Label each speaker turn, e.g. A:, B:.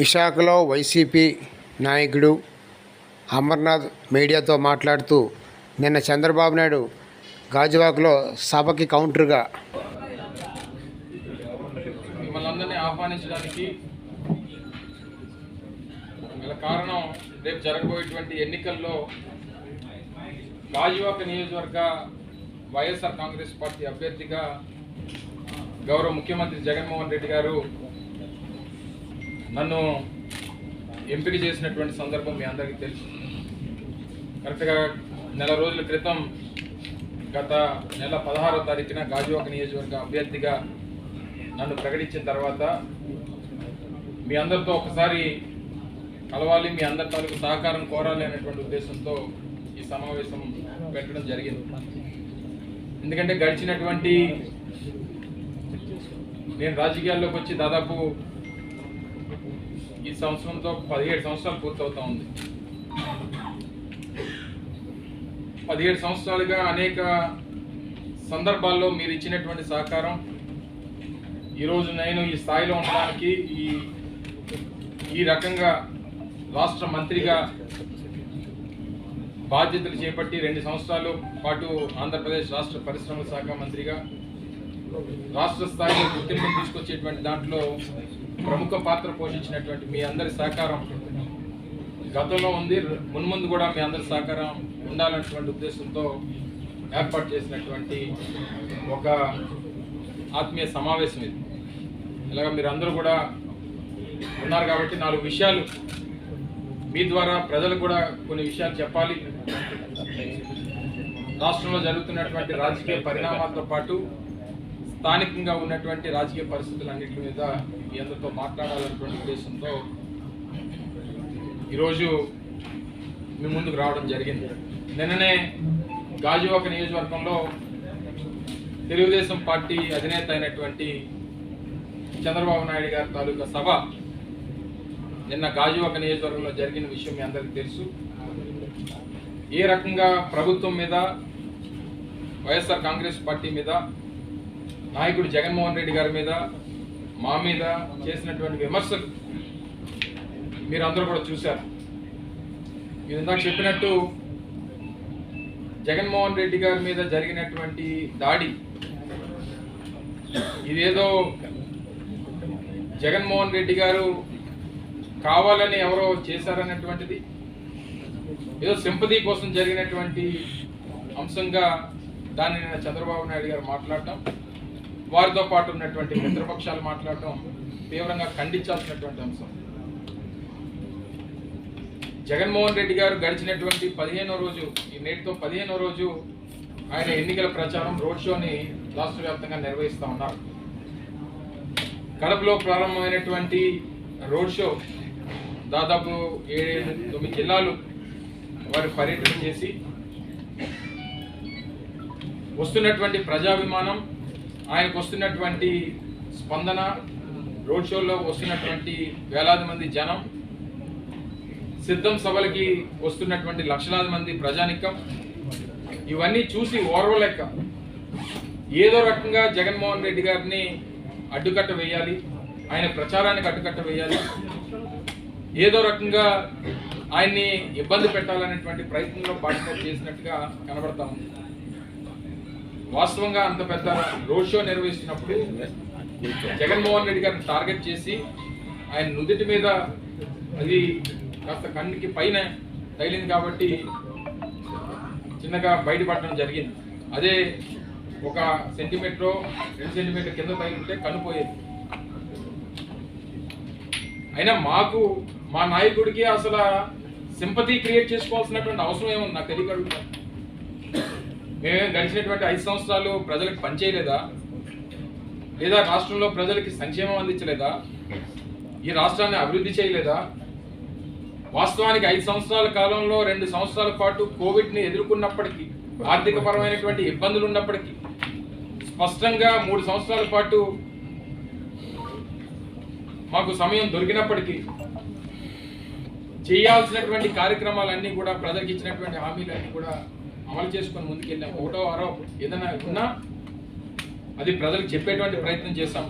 A: విశాఖలో వైసీపీ నాయకుడు అమర్నాథ్ మీడియాతో మాట్లాడుతూ నిన్న చంద్రబాబు నాయుడు గాజువాకలో సభకి కౌంటర్గా
B: మిమ్మల్ని ఆహ్వానించడానికి గల కారణం రేపు జరగబోయేటువంటి ఎన్నికల్లో గాజువాక నియోజకవర్గ వైఎస్ఆర్ కాంగ్రెస్ పార్టీ అభ్యర్థిగా గౌరవ ముఖ్యమంత్రి జగన్మోహన్ రెడ్డి గారు నన్ను ఎంపిక చేసినటువంటి సందర్భం మీ అందరికీ తెలుసు. కరెక్ట్గా నెల రోజుల క్రితం గత నెల పదహారో తారీఖున గాజువాక నియోజకవర్గ అభ్యర్థిగా నన్ను ప్రకటించిన తర్వాత మీ అందరితో ఒకసారి కలవాలి మీ అందరి తాలూకు సహకారం కోరాలి అనేటువంటి ఉద్దేశంతో ఈ సమావేశం పెట్టడం జరిగింది. ఎందుకంటే గడిచినటువంటి నేను రాజకీయాల్లోకి వచ్చి దాదాపు ఈ సంవత్సరంతో పదిహేడు సంవత్సరాలు పూర్తవుతా ఉంది పదిహేడు సంవత్సరాలుగా అనేక సందర్భాల్లో మీరు ఇచ్చినటువంటి సహకారం. ఈరోజు నేను ఈ స్థాయిలో ఉండడానికి ఈ ఈ రకంగా రాష్ట్ర మంత్రిగా బాధ్యతలు చేపట్టి రెండు సంవత్సరాలు పాటు ఆంధ్రప్రదేశ్ రాష్ట్ర పరిశ్రమల శాఖ మంత్రిగా రాష్ట్ర స్థాయిలో గుర్తింపు తీసుకొచ్చేటువంటి దాంట్లో ప్రముఖ పాత్ర పోషించినటువంటి మీ అందరి సహకారం గతంలో ఉంది. మున్ముందు కూడా మీ అందరి సహకారం ఉండాలన్నటువంటి ఉద్దేశంతో ఏర్పాటు చేసినటువంటి ఒక ఆత్మీయ సమావేశం ఇది. ఇలాగ మీరు అందరూ కూడా ఉన్నారు కాబట్టి నాలుగు విషయాలు మీ ద్వారా ప్రజలకు కూడా కొన్ని విషయాలు చెప్పాలి. రాష్ట్రంలో జరుగుతున్నటువంటి రాజకీయ పరిణామాలతో పాటు స్థానికంగా ఉన్నటువంటి రాజకీయ పరిస్థితులన్నింటి మీద మీ అందరితో మాట్లాడాలన్నటువంటి ఉద్దేశంతో ఈరోజు మీ ముందుకు రావడం జరిగింది. నిన్ననే గాజువాక నియోజకవర్గంలో తెలుగుదేశం పార్టీ అధినేత అయినటువంటి చంద్రబాబు నాయుడు గారి తాలూకా సభ నిన్న గాజువాక నియోజకవర్గంలో జరిగిన విషయం మీ అందరికీ తెలుసు. ఏ రకంగా ప్రభుత్వం మీద వైఎస్ఆర్ కాంగ్రెస్ పార్టీ మీద నాయకుడు జగన్మోహన్ రెడ్డి గారి మీద మా మీద చేసినటువంటి విమర్శలు మీరు అందరూ కూడా చూశారు. మీరు ఇందాక చెప్పినట్టు జగన్మోహన్ రెడ్డి గారి మీద జరిగినటువంటి దాడి ఇదేదో జగన్మోహన్ రెడ్డి గారు కావాలని ఎవరో చేశారన్నటువంటిది ఏదో సింపతి కోసం జరిగినటువంటి అంశంగా దాన్ని చంద్రబాబు నాయుడు గారు మాట్లాడటం వారితో పాటు ఉన్నటువంటి మిత్రపక్షాలు మాట్లాడటం తీవ్రంగా ఖండించాల్సినటువంటి అంశం. జగన్మోహన్ రెడ్డి గారు గడిచినటువంటి పదిహేనో రోజు ఈ నేటితో పదిహేనో రోజు ఆయన ఎన్నికల ప్రచారం రోడ్ షోని రాష్ట్ర వ్యాప్తంగా నిర్వహిస్తూ ఉన్నారు. కడపలో ప్రారంభమైనటువంటి రోడ్ షో దాదాపు ఏడు తొమ్మిది జిల్లాలు వారు పర్యటన చేసి వస్తున్నటువంటి ప్రజాభిమానం ఆయనకు వస్తున్నటువంటి స్పందన రోడ్ షోలో వస్తున్నటువంటి వేలాది మంది జనం సిద్ధం సభలకి వస్తున్నటువంటి లక్షలాది మంది ప్రజానికం. ఇవన్నీ చూసి ఓర్వలేక ఏదో రకంగా జగన్మోహన్ రెడ్డి గారిని అడ్డుకట్ట వేయాలి ఆయన ప్రచారానికి అడ్డుకట్ట వేయాలి ఏదో రకంగా ఆయన్ని ఇబ్బంది పెట్టాలనేటువంటి ప్రయత్నంలో పార్టిసిపేట్ చేసినట్టుగా కనబడతా ఉంది. వాస్తవంగా అంత పెద్ద రోడ్ షో నిర్వహిస్తున్నప్పుడు జగన్మోహన్ రెడ్డి గారిని టార్గెట్ చేసి ఆయన నుదుటి మీద అది కాస్త కన్నుకి పైన తగిలింది కాబట్టి చిన్నగా బయటపడడం జరిగింది. అదే ఒక సెంటీమీటర్ రెండు సెంటీమీటర్ కింద తగిలితే కనుపోయేది అయినా మాకు మా నాయకుడికి అసలు సింపతి క్రియేట్ చేసుకోవాల్సినటువంటి అవసరం ఏముంది? నాకు తెలియక మేమే గడిచినటువంటి ఐదు సంవత్సరాలు ప్రజలకు పనిచేయలేదా? లేదా రాష్ట్రంలో ప్రజలకి సంక్షేమం అందించలేదా? ఈ రాష్ట్రాన్ని అభివృద్ధి చేయలేదా? వాస్తవానికి ఐదు సంవత్సరాల కాలంలో రెండు సంవత్సరాల పాటు కోవిడ్ని ఎదుర్కొన్నప్పటికీ ఆర్థిక పరమైనటువంటి ఇబ్బందులు ఉన్నప్పటికీ స్పష్టంగా మూడు సంవత్సరాల పాటు మాకు సమయం దొరికినప్పటికీ చేయాల్సినటువంటి కార్యక్రమాలన్నీ కూడా ప్రజలకు ఇచ్చినటువంటి హామీలన్నీ కూడా అమలు చేసుకొని ముందుకెళ్ళాం ఒకటో వారం ఏదైనా ఉన్నా అది ప్రజలకు చెప్పేటువంటి ప్రయత్నం చేస్తాం.